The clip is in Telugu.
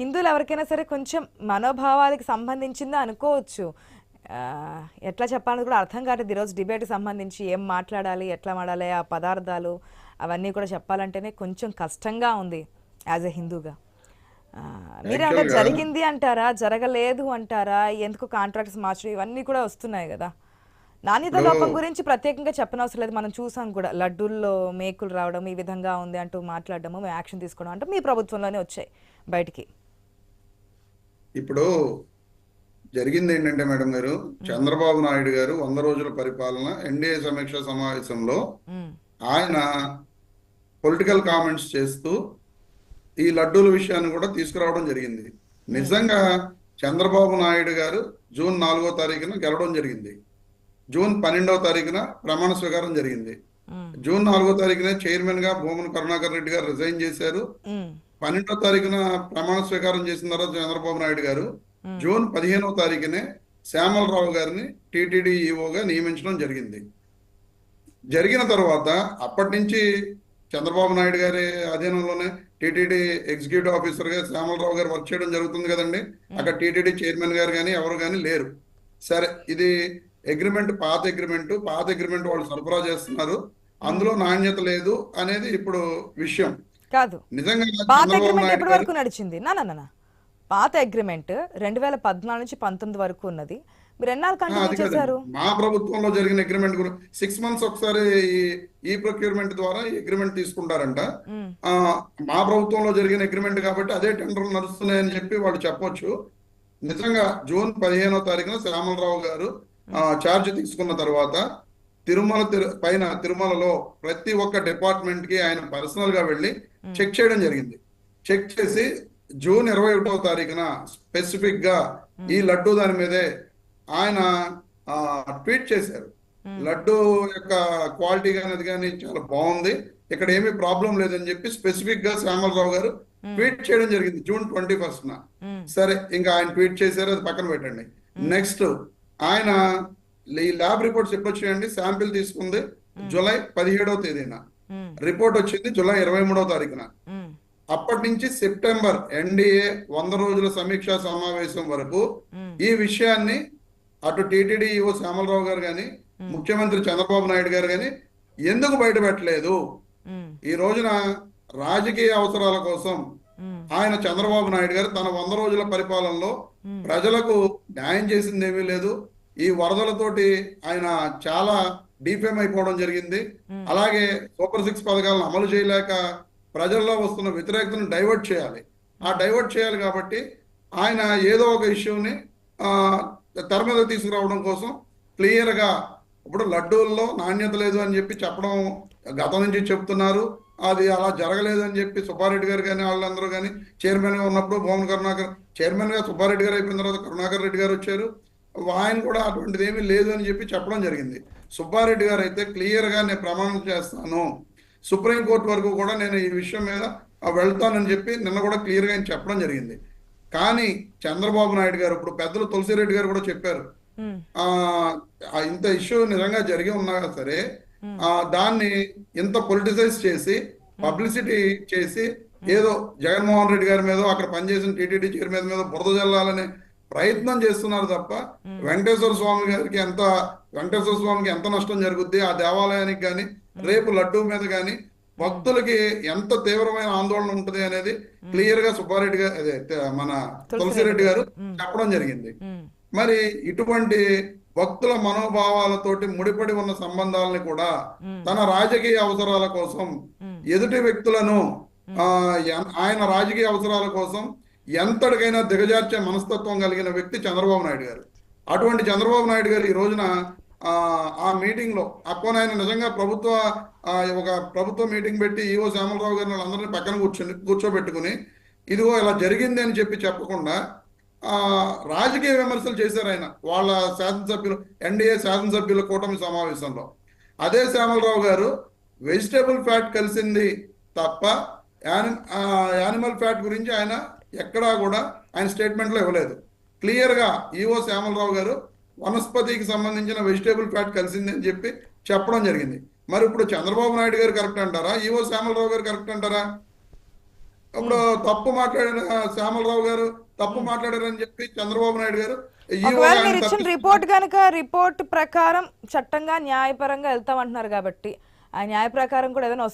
హిందువులు ఎవరికైనా సరే కొంచెం మనోభావాలకి సంబంధించింది అనుకోవచ్చు. ఎట్లా చెప్పాలని కూడా అర్థం కావట్లేదు ఈరోజు డిబేట్కి సంబంధించి ఏం మాట్లాడాలి ఎట్లా మాట్లాడాలి ఆ పదార్థాలు అవన్నీ కూడా చెప్పాలంటేనే కొంచెం కష్టంగా ఉంది యాజ్ ఎ హిందూగా. Actually గా- జరిగింది అంటారా జరగలేదు అంటారా ఎందుకు కాంట్రాక్ట్స్ మార్చడం ఇవన్నీ కూడా వస్తున్నాయి కదా. నాణ్యత లోపం గురించి ప్రత్యేకంగా చెప్పనవసరం లేదు. మనం చూసాం కూడా లడ్డూల్లో మేకులు రావడం ఈ విధంగా ఉంది అంటూ మాట్లాడడము మేము యాక్షన్ తీసుకోవడం అంటే మీ ప్రభుత్వంలోనే వచ్చాయి బయటికి. ఇప్పుడు జరిగింది ఏంటంటే మేడం గారు చంద్రబాబు నాయుడు గారు వంద రోజుల పరిపాలన ఎన్డీఏ సమీక్ష సమావేశంలో ఆయన పొలిటికల్ కామెంట్స్ చేస్తూ ఈ లడ్డూల విషయాన్ని కూడా తీసుకురావడం జరిగింది. నిజంగా చంద్రబాబు నాయుడు గారు జూన్ నాలుగో తారీఖున గెలవడం జరిగింది. జూన్ పన్నెండవ తారీఖున ప్రమాణ స్వీకారం జరిగింది. జూన్ నాలుగో తారీఖున చైర్మన్గా భూమన కరుణాకర్ రెడ్డి గారు రిజైన్ చేశారు. పన్నెండో తారీఖున ప్రమాణ స్వీకారం చేసిన తర్వాత చంద్రబాబు నాయుడు గారు జూన్ పదిహేనవ తారీఖునే శ్యామలరావు గారిని టీటీడీ ఈఓగా నియమించడం జరిగింది. జరిగిన తర్వాత అప్పటి నుంచి చంద్రబాబు నాయుడు గారి అధీనంలోనే టీటీడీ ఎగ్జిక్యూటివ్ ఆఫీసర్గా శ్యామలరావు గారు వర్క్ చేయడం జరుగుతుంది కదండి. అక్కడ టీటీడీ చైర్మన్ గారు కానీ ఎవరు కానీ లేరు. సరే ఇది అగ్రిమెంట్ పాత అగ్రిమెంట్ పాత అగ్రిమెంట్ వాళ్ళు సరఫరా చేస్తున్నారు. అందులో నాణ్యత లేదు అనేది ఇప్పుడు విషయం. కాదు. పాత అగ్రిమెంట్ ఎప్పటి వరకు నడిచింది? నా. పాత అగ్రిమెంట్ రెండు వేల పద్నాలుగు నుంచి పంతొమ్మిది వరకు ఉన్నది. మీరు ఎన్నాళ్ళు కంటిన్యూ చేశారు? మా ప్రభుత్వంలో జరిగిన అగ్రిమెంట్ గురించి సిక్స్ మంత్స్ ఒకసారి ఈ- ప్రొక్యూర్మెంట్ ద్వారా అగ్రిమెంట్ తీసుకుంటారంట. మా ప్రభుత్వంలో జరిగిన అగ్రిమెంట్ కాబట్టి అదే టెండర్ నడుస్తున్నాయని చెప్పి వాళ్ళు చెప్పొచ్చు. నిజంగా జూన్ పదిహేనో తారీఖున శ్యామలరావు గారు ఛార్జ్ తీసుకున్న తర్వాత తిరుమల తిరు- పైన తిరుమలలో ప్రతి ఒక్క డిపార్ట్మెంట్కి ఆయన పర్సనల్గా వెళ్ళి చెక్ చేయడం జరిగింది. చెక్ చేసి జూన్ ఇరవై ఒకటవ తారీఖున స్పెసిఫిక్గా ఈ లడ్డు దాని మీదే ఆయన ట్వీట్ చేశారు. లడ్డు యొక్క క్వాలిటీ కానీ అది కానీ చాలా బాగుంది. ఇక్కడ ఏమీ ప్రాబ్లం లేదని చెప్పి స్పెసిఫిక్గా శ్యామలరావు గారు ట్వీట్ చేయడం జరిగింది జూన్ ట్వంటీ ఫస్ట్ సరే ఇంకా ఆయన ట్వీట్ చేశారు అది పక్కన పెట్టండి. నెక్స్ట్ ఆయన ఈ ల్యాబ్ రిపోర్ట్స్ ఎప్పుడు వచ్చాయండి శాంపిల్ తీసుకుంది జూలై పదిహేడవ తేదీన. రిపోర్ట్ వచ్చింది జూలై ఇరవై మూడవ తారీఖున. అప్పటి నుంచి సెప్టెంబర్ ఎన్డీఏ వంద రోజుల సమీక్షా సమావేశం వరకు ఈ విషయాన్ని అటు టీటీడీ ఈవో శ్యామలరావు గారు కానీ ముఖ్యమంత్రి చంద్రబాబు నాయుడు గారు కానీ ఎందుకు బయట పెట్టలేదు ఈ రోజున రాజకీయ అవసరాల కోసం ఆయన చంద్రబాబు నాయుడు గారు తన వంద రోజుల పరిపాలనలో ప్రజలకు న్యాయం చేసింది ఏమీ లేదు. ఈ వరదలతోటి ఆయన చాలా డిఫేమ్ అయిపోవడం జరిగింది. అలాగే సూపర్ సిక్స్ పథకాలను అమలు చేయలేక ప్రజల్లో వస్తున్న వ్యతిరేకతను డైవర్ట్ చేయాలి. ఆ డైవర్ట్ చేయాలి కాబట్టి ఆయన ఏదో ఒక ఇష్యూని ఆ, తెర మీద తీసుకురావడం కోసం క్లియర్గా ఇప్పుడు లడ్డూల్లో నాణ్యత లేదు అని చెప్పి చెప్పడం గతం నుంచి చెప్తున్నారు. అది అలా జరగలేదు అని చెప్పి సుబ్బారెడ్డి గారు కానీ వాళ్ళందరూ కానీ చైర్మన్గా ఉన్నప్పుడు భువన్ కరుణాకర్ చైర్మన్గా సుబ్బారెడ్డి గారు అయిపోయిన తర్వాత కరుణాకర్ రెడ్డి గారు వచ్చారు. ఆయన కూడా అటువంటిది ఏమీ లేదు అని చెప్పి చెప్పడం జరిగింది. సుబ్బారెడ్డి గారు అయితే క్లియర్గా నేను ప్రమాణం చేస్తాను. సుప్రీంకోర్టు వరకు కూడా నేను ఈ విషయం మీద వెళ్తానని చెప్పి నిన్న కూడా క్లియర్గా ఆయన చెప్పడం జరిగింది. కానీ చంద్రబాబు నాయుడు గారు ఇప్పుడు పెద్దలు తులసిరెడ్డి గారు కూడా చెప్పారు. ఆ ఇంత ఇష్యూ నిజంగా జరిగి ఉన్నా సరే ఆ దాన్ని ఇంత పొలిటిసైజ్ చేసి పబ్లిసిటీ చేసి ఏదో జగన్మోహన్ రెడ్డి గారి మీద అక్కడ పనిచేసిన టీటీడీ చైర్ మీద మీద బురద జల్లాలనే ప్రయత్నం చేస్తున్నారు తప్ప వెంకటేశ్వర స్వామి గారికి ఎంత వెంకటేశ్వర స్వామికి ఎంత నష్టం జరుగుద్ది ఆ దేవాలయానికి కానీ రేపు లడ్డూ మీద కానీ భక్తులకి ఎంత తీవ్రమైన ఆందోళన ఉంటుంది అనేది క్లియర్గా సుబ్బారెడ్డి గారు అదే మన తులసిరెడ్డి గారు చెప్పడం జరిగింది. మరి ఇటువంటి భక్తుల మనోభావాలతోటి ముడిపడి ఉన్న సంబంధాలని కూడా తన రాజకీయ అవసరాల కోసం ఎదుటి వ్యక్తులను ఆయన రాజకీయ అవసరాల కోసం ఎంతటికైనా దిగజార్చే మనస్తత్వం కలిగిన వ్యక్తి చంద్రబాబు నాయుడు గారు. అటువంటి చంద్రబాబు నాయుడు గారు ఈ రోజున ఆ మీటింగ్లో అప్పుడు ఆయన నిజంగా ప్రభుత్వ ఒక ప్రభుత్వ మీటింగ్ పెట్టి ఈవో శ్యామలరావు గారిని వాళ్ళందరినీ పక్కన కూర్చొని కూర్చోబెట్టుకుని ఇదిగో ఇలా జరిగింది అని చెప్పి చెప్పకుండా రాజకీయ విమర్శలు చేశారు ఆయన వాళ్ళ శాసనసభ్యులు ఎన్డీఏ శాసనసభ్యుల కూటమి సమావేశంలో. అదే శ్యామలరావు గారు వెజిటేబుల్ ఫ్యాట్ కలిసింది తప్ప యాని యానిమల్ ఫ్యాట్ గురించి ఆయన ఎక్కడా కూడా ఆయన స్టేట్మెంట్లో ఇవ్వలేదు. క్లియర్గా ఈవో శ్యామలరావు గారు వనస్పతికి సంబంధించిన వెజిటేబుల్ ఫ్యాట్ కలిసింది అని చెప్పి చెప్పడం జరిగింది. మరి ఇప్పుడు చంద్రబాబు నాయుడు గారు కరెక్ట్ అంటారా? ఈవో శ్యామలరావు గారు కరెక్ట్ అంటారా? అప్పుడు తప్పు మాట్లాడిన శ్యామలరావు గారు తప్పు మాట్లాడారని చెప్పి చంద్రబాబు నాయుడు గారు మీరు ఇచ్చిన. రిపోర్ట్ కనుక రిపోర్ట్ ప్రకారం చట్టంగా న్యాయపరంగా వెళ్తామంటున్నారు కాబట్టి ఆ న్యాయ ప్రకారం కూడా ఏదైనా